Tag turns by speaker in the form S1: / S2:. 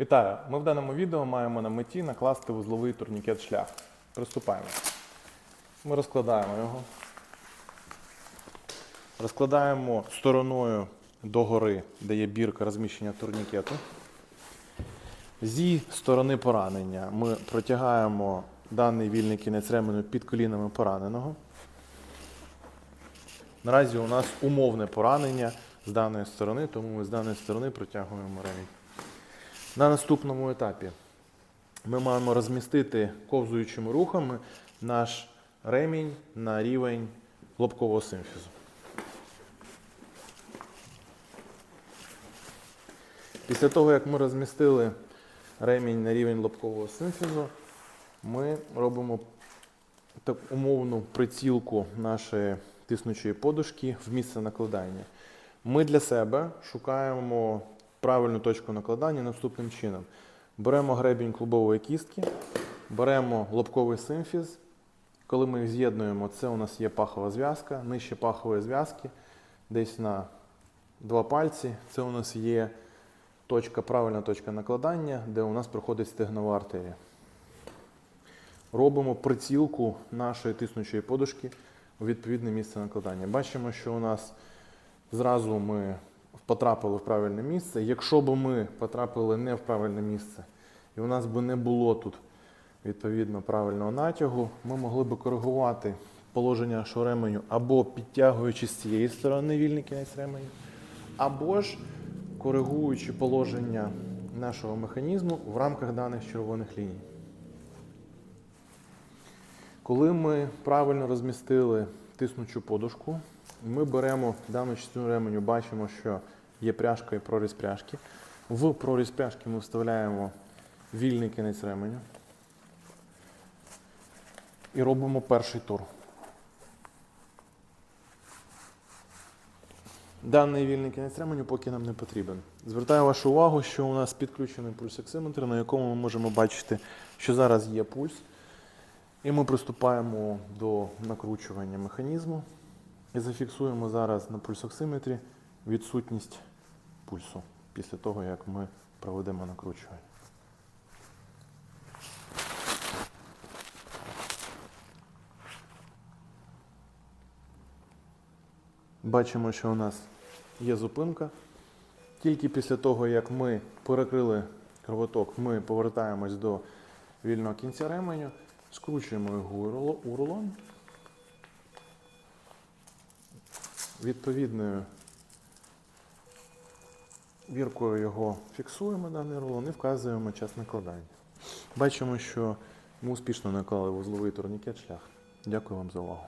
S1: Вітаю! Ми в даному відео маємо на меті накласти вузловий турнікет шлях. Приступаємо. Ми розкладаємо його. Розкладаємо стороною догори, де є бірка розміщення турнікету. Зі сторони поранення ми протягаємо даний вільний кінець ременю під колінами пораненого. Наразі у нас умовне поранення з даної сторони, тому ми з даної сторони протягуємо ремінь. На наступному етапі ми маємо розмістити ковзуючими рухами наш ремінь на рівень лобкового симфізу. Після того, як ми розмістили ремінь на рівень лобкового симфізу, ми робимо так умовну прицілку нашої тиснучої подушки в місце накладання. Ми для себе шукаємо правильну точку накладання наступним чином. Беремо гребінь клубової кістки, беремо лобковий симфіз. Коли ми їх з'єднуємо, це у нас є пахова зв'язка, нижче пахової зв'язки, десь на два пальці. Це у нас є точка, правильна точка накладання, де у нас проходить стегнова артерія. Робимо прицілку нашої тиснучої подушки у відповідне місце накладання. Бачимо, що у нас зразу ми потрапили в правильне місце. Якщо б ми потрапили не в правильне місце, і у нас би не було тут відповідно правильного натягу, ми могли би коригувати положення нашого ременю або підтягуючи з цієї сторони вільний кінець ременю, або ж коригуючи положення нашого механізму в рамках даних червоних ліній. Коли ми правильно розмістили тиснучу подушку, ми беремо дану частину ременю, бачимо, що є пряжка і проріз пряжки. В проріз пряжки ми вставляємо вільний кінець ременю і робимо перший тур. Даний вільний кінець ременю поки нам не потрібен. Звертаю вашу увагу, що у нас підключений пульсоксиметр, на якому ми можемо бачити, що зараз є пульс. І ми приступаємо до накручування механізму і зафіксуємо зараз на пульсоксиметрі відсутність пульсу після того, як ми проведемо накручування. Бачимо, що у нас є зупинка. Тільки після того, як ми перекрили кровоток, ми повертаємось до вільного кінця ременю, скручуємо його у рулон. Відповідною віркою його фіксуємо даний рулон і вказуємо час накладання. Бачимо, що ми успішно наклали вузловий турнікет шлях. Дякую вам за увагу.